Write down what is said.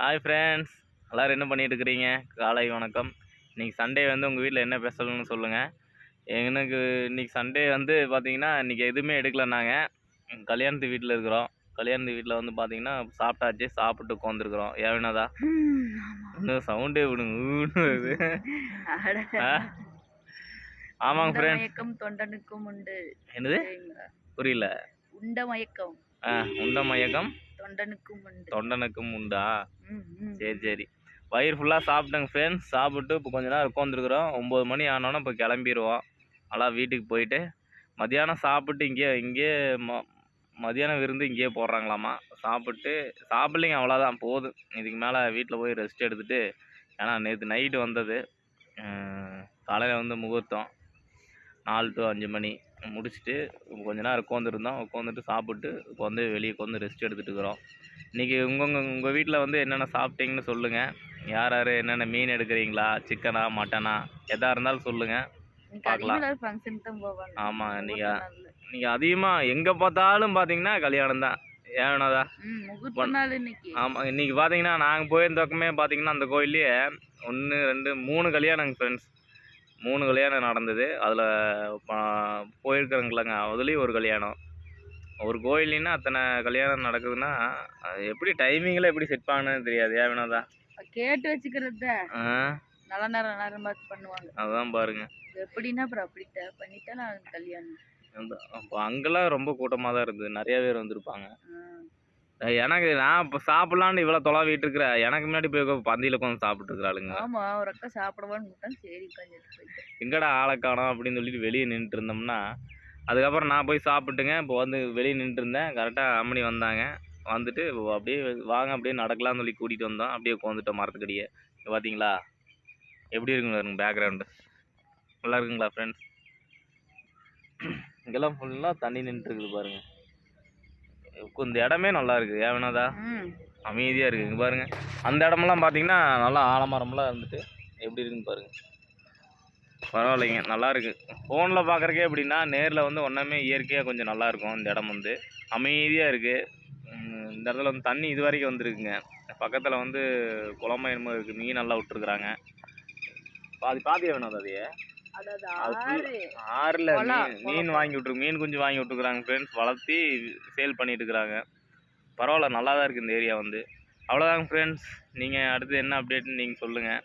Hi friends எல்லோரும் என்ன பண்ணிட்டு இருக்கிறீங்க காலை வணக்கம். இன்றைக்கி சண்டே வந்து உங்கள் வீட்டில் என்ன ஸ்பெஷல்னு சொல்லுங்கள் எனக்கு இன்றைக்கி சண்டே வந்து பார்த்தீங்கன்னா இன்றைக்கி எதுவுமே எடுக்கல நாங்கள் கல்யாணத்து வீட்டில் இருக்கிறோம். கல்யாணத்து வீட்டில் வந்து பார்த்தீங்கன்னா சாப்பிட்டாச்சு சாப்பிட்டு உட்காந்துருக்குறோம் ஏவினதா இன்னும் சவுண்டே விடுங்க வருது. ஆமாங்க ஃப்ரெண்ட் தொண்டனுக்கும் உண்டு. என்னது? புரியல. உண்ட மயக்கம். ஆ உண்ட மயக்கம். தொண்டனுக்கும் உண்டு. தொண்டனுக்கும் உண்டா. சரி சரி. வயிறு ஃபுல்லாக சாப்பிட்டேங்க ஃப்ரெண்ட்ஸ் சாப்பிட்டு இப்போ கொஞ்ச நேரம் உட்காந்துருக்குறோம் ஒம்பது மணி ஆனோன்னே இப்போ கிளம்பிடுவோம் நல்லா வீட்டுக்கு போயிட்டு மதியானம் சாப்பிட்டு இங்கேயே இங்கேயே ம மதியானம் விருந்து இங்கேயே போடுறாங்களாமா. சாப்பிட்டு சாப்பிட்லிங்க அவ்வளோதான் போதும் இதுக்கு மேலே வீட்டில் போய் ரெஸ்ட் எடுத்துகிட்டு ஏன்னா நேற்று நைட்டு வந்தது. காலையில் வந்து முகூர்த்தம். நாலு டு அஞ்சு மணி முடிச்சுட்டு கொஞ்ச நேரம் உட்காந்துருந்தோம். உட்காந்துட்டு சாப்பிட்டு இப்போ வந்து வெளியே உட்காந்து ரெஸ்ட் எடுத்துகிட்டு இருக்கிறோம். இன்றைக்கி உங்கள் உங்கள் வீட்டில் வந்து என்னென்ன சாப்பிட்டீங்கன்னு சொல்லுங்கள் யார் யார் என்னென்ன மீன் எடுக்கிறீங்களா? சிக்கனா மட்டனா எதாக இருந்தாலும் சொல்லுங்கள் பார்க்கலாம். ஆமாம் நீங்கள். நீங்கள் அதிகமாக எங்கே பார்த்தாலும் பார்த்தீங்கன்னா கல்யாணம் தான். ஏனதா. ஆமாம் இன்றைக்கி பார்த்தீங்கன்னா நாங்கள் போயிருந்த பக்கமே பார்த்தீங்கன்னா அந்த கோயில்லையே ஒன்று ரெண்டு மூணு கல்யாணங்க ஃப்ரெண்ட்ஸ் மூணு கல்யாணம் நடந்தது. அதில் போயிருக்கிறேங்களங்க அதுலேயும் ஒரு கல்யாணம். ஒரு கோயில்னா அத்தனை கல்யாணம் நடக்குதுன்னா அது எப்படி டைமிங்கில் எப்படி செட் பண்ணணும்னு தெரியாது. ஏவினதா கேட்டு வச்சுக்கிறது. நல்ல நேரம் நேரம் பார்த்து பண்ணுவாங்க. அதுதான் பாருங்க. எப்படின்னா அப்புறம் அப்படித்தான் பண்ணிட்டா நான் கல்யாணம். அப்போ அங்கெல்லாம் ரொம்ப கூட்டமாக தான் இருந்தது. நிறைய பேர் வந்திருப்பாங்க. எனக்கு நான் இப்போ சாப்பிட்லான்னு இவ்வளோ தொலைவிட்டு இருக்கிறேன் எனக்கு முன்னாடி போய் பந்தியில் உட்காந்து சாப்பிட்டு இருக்கிறாளுங்க. ஆமா ஒரு அக்கா சாப்பிடுவான்னு விட்டா சரி எங்கடா ஆளை காணோம் அப்படின்னு சொல்லிட்டு வெளியே நின்றுட்டு இருந்தோம்னா அதுக்கப்புறம் நான் போய் சாப்பிட்டுங்க இப்போ வந்து வெளியே நின்றுட்டு இருந்தேன். கரெக்டாக அம்மனி வந்தாங்க. வந்துட்டு அப்படியே வாங்க அப்படியே நடக்கலாம்னு சொல்லி கூட்டிகிட்டு வந்தோம். அப்படியே உட்காந்துட்டோம் மரத்துக்கடியே. பார்த்தீங்களா எப்படி இருக்குங்க பாருங்க பேக்ரவுண்டு நல்லா இருக்குங்களா ஃப்ரெண்ட்ஸ் இங்கெல்லாம் ஃபுல்லாக தண்ணி நின்றுட்டு இருக்குது பாருங்க. இந்த இடமே நல்லா இருக்குது ஏன் வேணாதா அமைதியாக இருக்குது இங்கே பாருங்க. அந்த இடமெல்லாம் பார்த்தீங்கன்னா நல்லா ஆலமரம்லாம் இருந்துட்டு எப்படி இருக்குன்னு பாருங்க. பரவாயில்லைங்க. நல்லா இருக்கு. ஃபோனில் பார்க்குறக்கே எப்படின்னா நேரில் வந்து ஒன்றுமே இயற்கையாக கொஞ்சம் நல்லா இருக்கும். இந்த இடம் வந்து அமைதியாக இருக்குது இந்த இடத்துல வந்து தண்ணி இது வரைக்கும் வந்திருக்குங்க. பக்கத்தில் வந்து குளமா என்னமோ இருக்குது மீன் நல்லா விட்டுருக்குறாங்க. பாதி பாதியாக வேணும் அதையே அது ஆறில் மீன் வாங்கி விட்ருக்கு மீன் குஞ்சு வாங்கி விட்டுருக்குறாங்க ஃப்ரெண்ட்ஸ் வளர்த்தி சேல் பண்ணிட்டு இருக்கிறாங்க. பரவாயில்ல நல்லா தான் இருக்குது இந்த ஏரியா வந்து. அவ்வளோதாங்க ஃப்ரெண்ட்ஸ் நீங்கள் அடுத்து என்ன அப்டேட்னு நீங்கள் சொல்லுங்கள்